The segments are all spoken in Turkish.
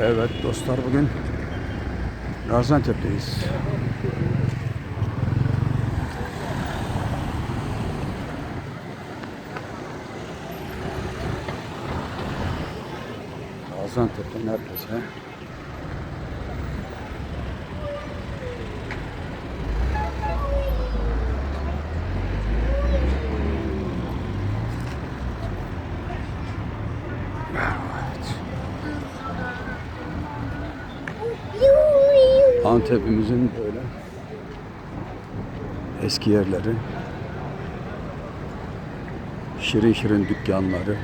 Evet dostlar bugün Gaziantep'teyiz. Gaziantep'te neredeyse Antep'imizin böyle eski yerleri, şirin şirin dükkanları,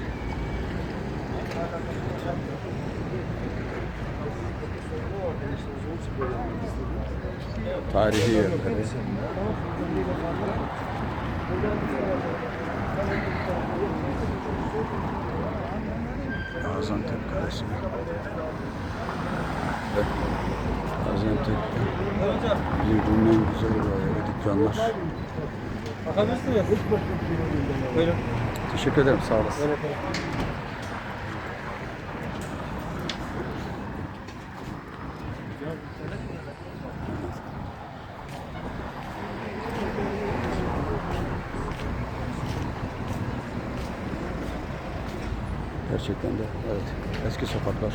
tarihi yerleri. Gaziantep Kalesi. Evet. Gaziantep'te birbirinden en güzel böyle dükkanlar. Bakabilirsiniz. Buyurun. Teşekkür ederim sağ olasın. Gerçekten de evet eski sokaklar.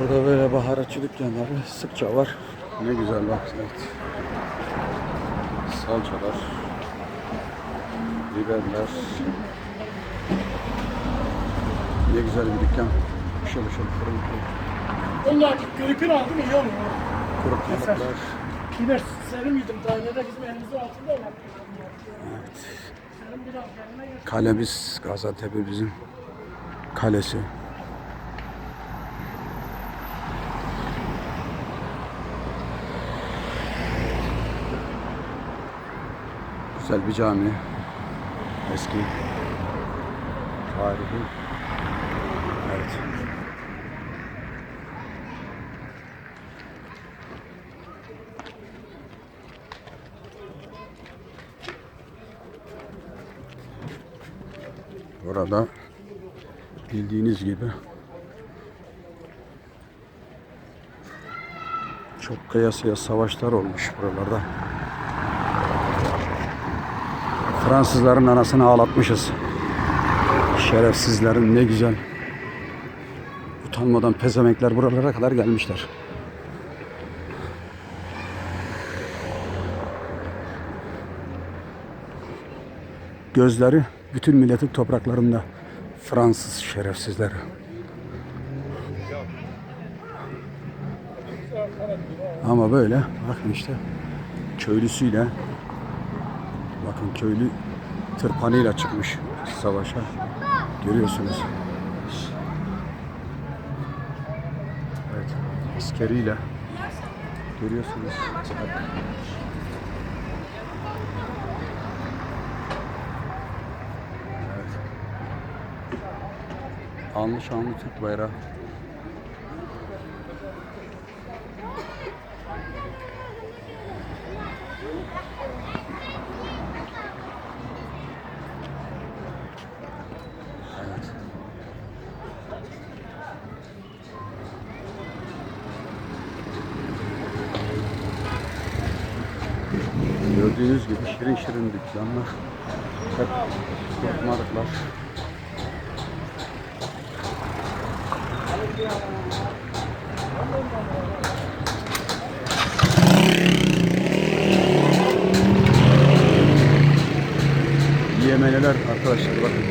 Burada böyle baharatçı dükkanları sıkça var. Ne güzel bak. Evet. Salçalar. Biberler. Ne güzel bir dükkan. Işıl fırın fırın. Onlar kırıkını aldım iyi olur. Kuru balıklar. Biber serum yedim daha ne de bizim elimizin altında olan. Kendine gel. Kalemiz Gaziantep bizim kalesi. Güzel bir cami. Eski. Tarihi. Evet. Burada bildiğiniz gibi çok kıyasıya savaşlar olmuş buralarda. Fransızların anasını ağlatmışız. Şerefsizlerin ne güzel. Utanmadan pezemekler buralara kadar gelmişler. Gözleri bütün milletin topraklarında. Fransız şerefsizler. Ama böyle bakın işte köylüsüyle bakın köylü tırpanıyla çıkmış savaşa. Görüyorsunuz. Evet, askeriyle görüyorsunuz. Anlı şanlı Türk bayrağı. Gördüğünüz gibi şirin şirin dükkanlar. Hep kurtmalıklar. Yemeneler arkadaşlar bakın.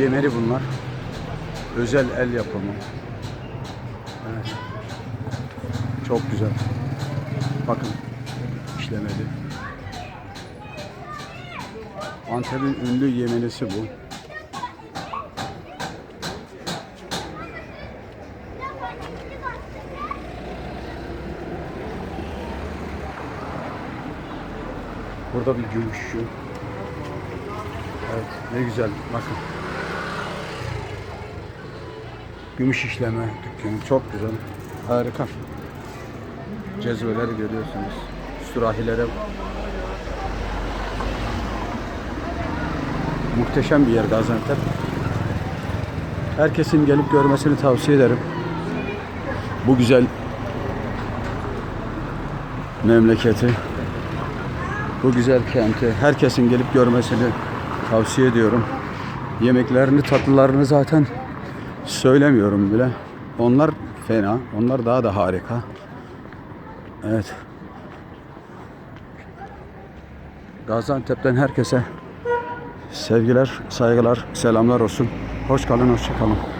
Yemeli bunlar. Özel el yapımı. Evet. Çok güzel. Bakın işlemeli. Antep'in ünlü yemenisi bu. Burada bir gümüşçü. Evet ne güzel bakın. Gümüş işleme dükkanı çok güzel. Harika. Cezveleri görüyorsunuz. Sürahilere Muhteşem bir yer Gaziantep. Herkesin gelip görmesini tavsiye ederim. Bu güzel memleketi, bu güzel kenti herkesin gelip görmesini tavsiye ediyorum. Yemeklerini, tatlılarını zaten söylemiyorum bile. Onlar fena, onlar daha da harika. Evet. Gaziantep'ten herkese sevgiler, saygılar, selamlar olsun. Hoş kalın, hoşça kalın.